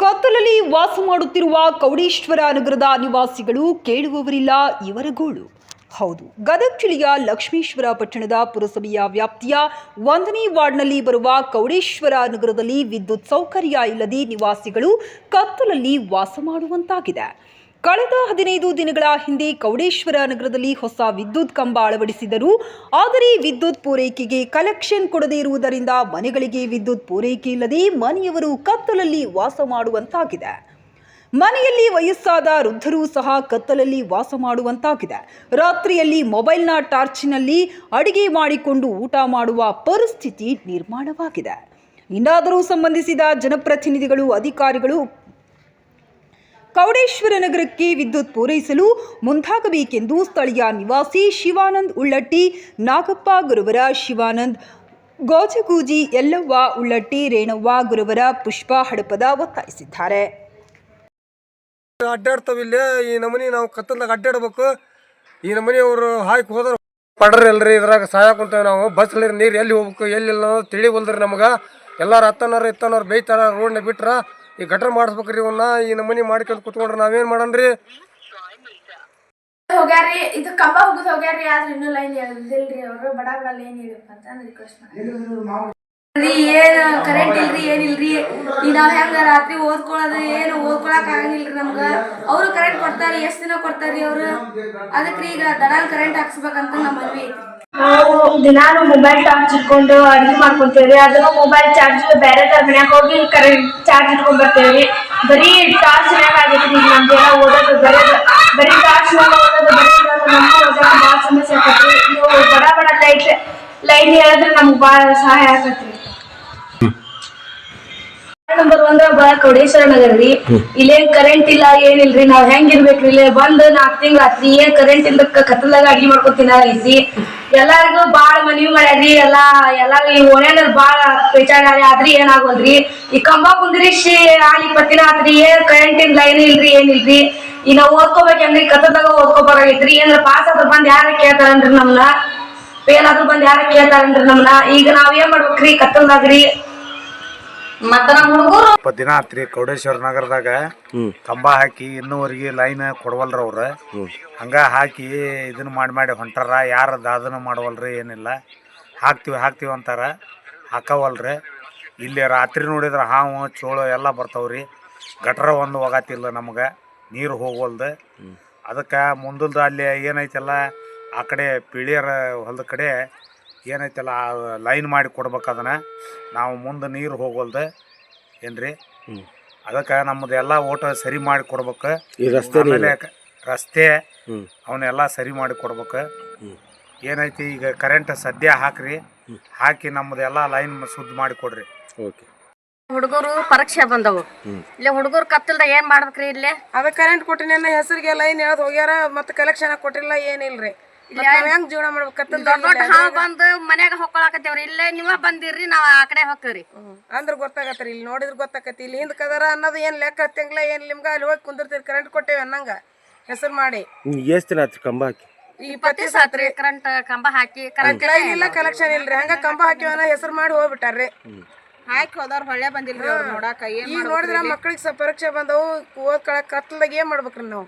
ಕತ್ತಲಲ್ಲಿ ವಾಸ ಮಾಡುತ್ತಿರುವ ಕೌಡೇಶ್ವರ ನಗರದ ನಿವಾಸಿಗಳು ಕೇಳುವವರಿಲ್ಲ, ಇವರ ಗೋಳು. ಹೌದು, ಗದಗ ಜಿಲ್ಲೆಯ ಲಕ್ಷ್ಮೀಶ್ವರ ಪಟ್ಟಣದ ಪುರಸಭೆಯ ವ್ಯಾಪ್ತಿಯ ಒಂದನೇ ವಾರ್ಡ್ನಲ್ಲಿ ಬರುವ ಕೌಡೇಶ್ವರ ನಗರದಲ್ಲಿ ವಿದ್ಯುತ್ ಸೌಕರ್ಯ ಇಲ್ಲದೆ ನಿವಾಸಿಗಳು ಕತ್ತಲಲ್ಲಿ ವಾಸ ಮಾಡುವಂತಾಗಿದೆ. ಕಳೆದ ಹದಿನೈದು ದಿನಗಳ ಹಿಂದೆ ಕೌಡೇಶ್ವರ ನಗರದಲ್ಲಿ ಹೊಸ ವಿದ್ಯುತ್ ಕಂಬ ಅಳವಡಿಸಿದರು ಆದರೆ ವಿದ್ಯುತ್ ಪೂರೈಕೆಗೆ ಕಲೆಕ್ಷನ್ ಕೊಡದೇ ಇರುವುದರಿಂದ ಮನೆಗಳಿಗೆ ವಿದ್ಯುತ್ ಪೂರೈಕೆ ಇಲ್ಲದೆ ಮನೆಯವರು ಕತ್ತಲಲ್ಲಿ ವಾಸ ಮಾಡುವಂತಾಗಿದೆ. ಮನೆಯಲ್ಲಿ ವಯಸ್ಸಾದ ವೃದ್ಧರು ಸಹ ಕತ್ತಲಲ್ಲಿ ವಾಸ ಮಾಡುವಂತಾಗಿದೆ. ರಾತ್ರಿಯಲ್ಲಿ ಮೊಬೈಲ್ನ ಟಾರ್ಚಿನಲ್ಲಿ ಅಡಿಗೆ ಮಾಡಿಕೊಂಡು ಊಟ ಮಾಡುವ ಪರಿಸ್ಥಿತಿ ನಿರ್ಮಾಣವಾಗಿದೆ. ಇನ್ನಾದರೂ ಸಂಬಂಧಿಸಿದ ಜನಪ್ರತಿನಿಧಿಗಳು, ಅಧಿಕಾರಿಗಳು ಕೌಡೇಶ್ವರ ನಗರಕ್ಕೆ ವಿದ್ಯುತ್ ಪೂರೈಸಲು ಮುಂದಾಗಬೇಕೆಂದು ಸ್ಥಳೀಯ ನಿವಾಸಿ ಶಿವಾನಂದ್ ಉಳ್ಳಟ್ಟಿ, ನಾಗಪ್ಪ ಗುರುವರ ಶಿವಾನಂದ್, ಗೋಜಗೂಜಿ ಯಲ್ಲವ್ವ ಉಳ್ಳಟ್ಟಿ, ರೇಣವ್ವ ಗುರುವರ ಪುಷ್ಪ ಹಡಪದ ಒತ್ತಾಯಿಸಿದ್ದಾರೆ. ಅಡ್ಡಾಡ್ತಾವಿಲ್ಲ ಈ ನಮೂನಿ ನಾವು ಕತ್ತಲ್ದಾಗ ಅಡ್ಡಾಡ್ಬೇಕು. ಈ ನಮನಿ ಅವರು ಹಾಕಿ ಹೋದ್ರೆ. ಪಡ್ರಿ ಅಲ್ರಿ, ಇದ್ರಾಗ ಸಹಾಯ ಕುಂತೇವೆ ನಾವು. ಬಸ್ ನೀರು ಎಲ್ಲಿ ಹೋಗ್ಬೇಕು, ಎಲ್ಲಿಲ್ಲ ತಿಳಿ ತಿಳಿವಲ್ದ್ರಿ ನಮಗೆ. ಎಲ್ಲಾರು ಹತ್ತನವ್ರು ಇತ್ತನವ್ರು ಬೇಯ್ತಾರ, ರೋಡ್ನ ಬಿಟ್ರ. ಈ ಗಟ್ರ ಮಾಡಿಸ್ಬೇಕ್ರಿ ಇವನ್ನ ಈ ನಮೂನಿ ಮಾಡ್ಕೊಂಡು ಕುತ್ಕೊಂಡ್ರೆ ನಾವೇನ್ ಮಾಡನ್ರಿ? ಹೋಗ್ಯಾರಿ ಇದು ಕಂಬ ಹೋಗುದು ಹೋಗ್ಯಾರಿ ಆದ್ರೆ ಇನ್ನೂ ಲೈನ್ ಎಳ್ದಿಲ್ರಿ ಅವರು. ಬಡ ಬಡ ಲೈನ್ ಇಡಪ್ಪ ಅಂತ ರಿಕ್ವೆಸ್ಟ್ ಮಾಡಿ. ಏನ್ ಕರೆಂಟ್ ಇಲ್ರಿ ಏನಿಲ್ರಿ ಈ ನಾವ್ ಹೆಂಗ ರಾತ್ರಿ ಓದ್ಕೊಳ್ಳೋದು, ಏನು ಓದ್ಕೊಳಕ್ ಆಗಂಗಿಲ್ರಿ ನಮ್ಗ? ಅವ್ರು ಕರೆಂಟ್ ಕೊಡ್ತಾರಿ ಎಷ್ಟ್ ದಿನ ಕೊಡ್ತಾರಿ ಅವ್ರು? ಅದಕ್ರಿ ಈಗ ದಡಾಲ್ ಕರೆಂಟ್ ಹಾಕ್ಸ್ಬೇಕಂತ ನಮ್ಮ ಮದ್ವಿ ಐತಿ ನಾವು ದಿನಾನು ಮೊಬೈಲ್ ಟಾರ್ಚ್ ಇಟ್ಕೊಂಡು ಅಡುಗೆ ಮಾಡ್ಕೊಂತೇವ್ರಿ. ಅದನ್ನು ಮೊಬೈಲ್ ಚಾರ್ಜ್ ಬೇರೆ ಮನ್ಯಾಗ ಹೋಗಿ ಕರೆಂಟ್ ಚಾರ್ಜ್ ಇಟ್ಕೊಂಡ್ ಬರ್ತೇವ್ರಿ. ಬರೀ ಟಾರ್ಚ್ ಮ್ಯಾಗ ಆಗೈತಿ ಈಗ ಎಲ್ಲ ಓದೋದು ಬರೋದು ಬರೀ ಟಾರ್ಚ್ ಮ್ಯಾಗ ಓದೋದು ಬರೀ ಓದೋಕೆ ಭಾಳ ಸಮಸ್ಯೆ ಆಗತ್ತೆ ನೀವು ಬಡ ಬಡ ಲೈಟ್ ಲೈನ್ ಹೇಳಿದ್ರೆ ನಮ್ಗೆ ಭಾಳ ಸಹಾಯ ಆಕತ್ರಿ. ನಂಬರ್ ಒಂದ್ರ ಬ ಕೌಡೇಶ್ವರ ನಗರ ರೀ ಇಲ್ಲೇನ್ ಕರೆಂಟ್ ಇಲ್ಲ ಏನಿಲ್ರಿ? ನಾವ್ ಹೆಂಗ್ ಇರ್ಬೇಕ್ರಿ ಇಲ್ಲೇ? ಬಂದ್ ನಾಕ್ ತಿಂಗ್ ಆತ್ರಿ. ಏನ್ ಕರೆಂಟ್ ಇಲ್ದ ಕತ್ತಲಾಗ ಅಡ್ಗಿ ಮಾಡ್ಕೊತೀನ ಐಸಿ ಎಲ್ಲಾರ್ಗು ಬಾಳ ಮನವಿ ಮಾಡ್ಯಾರಿ ಎಲ್ಲಾ ಎಲ್ಲಾ ಈ ಓಣ್ಯಾನ ಬಾಳ ಪೇಚಾಡ್ಯಾರಿ ಆದ್ರಿ ಏನಾಗೋಲ್ರಿ ಈ ಕಂಬ ಕುಂದ್ರಿಸಿ ಆಲ್ ಇಪ್ಪತ್ತಿನ ಆತ್ರಿ. ಏನ್ ಕರೆಂಟ್ ಇಲ್ಲ ಲೈನ್ ಇಲ್ರಿ ಏನಿಲ್ರಿ ಈಗ ನಾವ್ ಓದ್ಕೋಬೇಕಂದ್ರಿ ಕತ್ತದಾಗ ಓದ್ಕೋಬಾರಾಗೈತ್ರಿ ಏನ್ರ ಪಾಸ್ ಆದ್ರ ಬಂದ್ ಯಾರ ಕೇಳ್ತಾರನ್ರಿ ನಮ್ನ? ಫೇಲ್ ಆದ್ರೂ ಬಂದ್ ಯಾರ ಕೇಳ್ತಾರನ್ರಿ ನಮ್ನ? ಈಗ ನಾವ್ ಏನ್ ಮಾಡ್ಬೇಕ್ರಿ? ಕತ್ತಲ್ದಾಗ್ರಿ. ಇಪ್ಪತ್ತು ದಿನ ಆತ್ರಿ ಕೌಡೇಶ್ವರ ನಗರದಾಗ ಕಂಬ ಹಾಕಿ ಇನ್ನೂವರೆಗೆ ಲೈನ್ ಕೊಡವಲ್ರ ಅವ್ರು. ಹಂಗ ಹಾಕಿ ಇದನ್ನ ಮಾಡಿ ಮಾಡಿ ಹೊಂಟಾರ ಯಾರು ದಾದನ ಮಾಡವಲ್ರಿ ಏನಿಲ್ಲ. ಹಾಕ್ತಿವಿ ಹಾಕ್ತಿವಿ ಅಂತಾರ. ಹಾಕವಲ್ರಿ. ಇಲ್ಲಿ ರಾತ್ರಿ ನೋಡಿದ್ರೆ ಹಾವು ಚೋಳು ಎಲ್ಲ ಬರ್ತಾವ್ರಿ. ಗಟ್ರ ಒಂದು ಹೋಗತ್ತಿಲ್ಲ ನಮಗೆ. ನೀರು ಹೋಗವಲ್ದು. ಅದಕ್ಕೆ ಮುಂದಲ್ದು ಅಲ್ಲಿ ಏನೈತಲ್ಲ ಆ ಕಡೆ ಪಿಳಿಯರ ಹೊಲದ ಕಡೆ ಏನೈತಲ್ಲ ಲೈನ್ ಮಾಡಿ ಕೊಡ್ಬೇಕು ಅದನ್ನ. ನಾವು ಮುಂದೆ ನೀರು ಹೋಗವಲ್ದು ಏನ್ರಿ? ಅದಕ್ಕೆ ನಮ್ಮದು ಎಲ್ಲ ಓಟ ಸರಿ ಮಾಡಿ ಕೊಡ್ಬೇಕು. ಆಮೇಲೆ ಕ- ರಸ್ತೆ ಅವನ್ನೆಲ್ಲ ಸರಿ ಮಾಡಿ ಕೊಡ್ಬೇಕು. ಏನೈತಿ ಈಗ ಕರೆಂಟ್ ಸದ್ಯ ಹಾಕ್ರಿ. ಹಾಕಿ ನಮ್ಮದು ಎಲ್ಲ ಲೈನ್ ಶುದ್ಧ ಮಾಡಿ ಕೊಡ್ರಿ. ಓಕೆ. ಹುಡುಗರು ಪರೀಕ್ಷೆ ಬಂದವು. ಇಲ್ಲಿ ಹುಡುಗರು ಕತ್ತಲ್ದ ಏನ್ ಮಾಡ್ಬೇಕ್ರಿ ಇಲ್ಲಿ? ಅದ ಕರೆಂಟ್ ಕೊಟ್ಟಿನ ಹೆಸರಿಗೆ ಲೈನ್ ಹೇಳ್ದು ಹೋಗ್ಯಾರ ಮತ್ತೆ ಕಲೆಕ್ಷನ್ ಕೊಟ್ಟಿಲ್ಲ ಏನಿಲ್ರಿ. ನಾವ್ ಹೆಂಗ್ ಜೀವನ ಮಾಡ್ಬೇಕು ಕತ್ತಲ್ದ ದೊಡ್ಡ ದೊಡ್ಡ ಹಾವು ಬಂದು ಮನ್ಯಾಗ ಹೊಕ್ಕೊಳಕತ್ತೇವ್ರಿ. ಇಲ್ಲೇ ನೀವ ಬಂದಿರ್ರಿ ನಾವ್ ಆ ಕಡೆ ಹೋಗ್ತೇವ್ರಿ ಅಂದ್ರ ಗೊತ್ತಾಗತ್ರಿ ಇಲ್ಲಿ ನೋಡಿದ್ರ ಗೊತ್ತಾಕತ್ತಿ ಇಲ್ಲಿ ಹಿಂದ್ ಕದರ ಅನ್ನೋದು ಏನ್ ಲೆಕ್ಕ ಹತ್ತಿಂಗ್ಲ ಏನ್ ನಿಮ್ಗ ಅಲ್ಲಿ ಹೋಗಿ ಕುಂದಿರ್ತೀರಿ ಕರೆಂಟ್ ಕೊಟ್ಟೇವಿ ಅನ್ನಂಗ. ಹೆಸರು ಮಾಡಿ. ಎಷ್ಟು ದಿನ ಕಂಬ ಹಾಕಿ? ಈ ಇಪ್ಪತ್ತಿ ಸಾತ್ರಿ ಕರೆಂಟ್ ಕಂಬ ಹಾಕಿ ಕರೆಂಟ್ ಲೈನ್ ಇಲ್ಲ ಕಲೆಕ್ಷನ್ ಇಲ್ರಿ. ಹಂಗ ಕಂಬ ಹಾಕಿವನ ಹೆಸರು ಮಾಡಿ ಹೋಗ್ಬಿಟ್ಟಾರ್ರಿ. ಹಾಕಿ ಹೋದವ್ರು ಹೊಳ್ಳೆ ಬಂದಿಲ್ರಿ ಅವ್ರು ನೋಡಾಕ ಏನ್ ಈಗ ನೋಡಿದ್ರ ಮಕ್ಳಿಗೆ ಸ್ವಲ್ಪ ಪರೀಕ್ಷೆ ಬಂದವು ಓದ್ಕೊಳಕ್ ಕತ್ಲದಾಗ ಏನ್ ಮಾಡ್ಬೇಕ್ರಿ ನಾವು?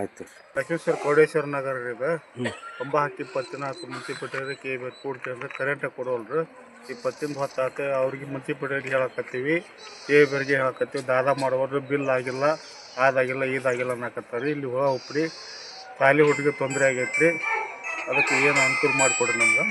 ಆಯ್ತು ಲಕ್ಷ್ಮೇಶ್ವರ ಕೋಡೇಶ್ವರ ನಗರ ಇದು. ಕಂಬ ಹಾಕಿ ಇಪ್ಪತ್ತಿನ ಹತ್ತು ಮುನ್ಸಿಪಲ್ಟಿ ಕೆ ಕೂಡ್ತಿ ಅಂದ್ರೆ ಕರೆಂಟ್ ಕೊಡೋಲ್ರು. ಇಪ್ಪತ್ತಿಂದ ಹೊತ್ತು ಆತ ಅವ್ರಿಗೆ ಮುನ್ಸಿಪಲ್ಟಿಗೆ ಹೇಳಕತ್ತೀವಿ. ಕೆ ಬೇರಿಗೆ ಹೇಳಕತ್ತೀವಿ. ದಾದ ಮಾಡೋರು ಬಿಲ್ ಆಗಿಲ್ಲ, ಅದಾಗಿಲ್ಲ, ಇದಾಗಿಲ್ಲ ಅನ್ನಕತ್ತಾರೆ. ಇಲ್ಲಿ ಹುಳ ಉಪ್ರಿ. ಖಾಲಿ ಹುಟ್ಟಿಗೆ ತೊಂದರೆ ಆಗೈತ್ರಿ. ಅದಕ್ಕೆ ಏನು ಅನುಕೂಲ ಮಾಡಿಕೊಡ್ರಿ ನಮ್ಗೆ?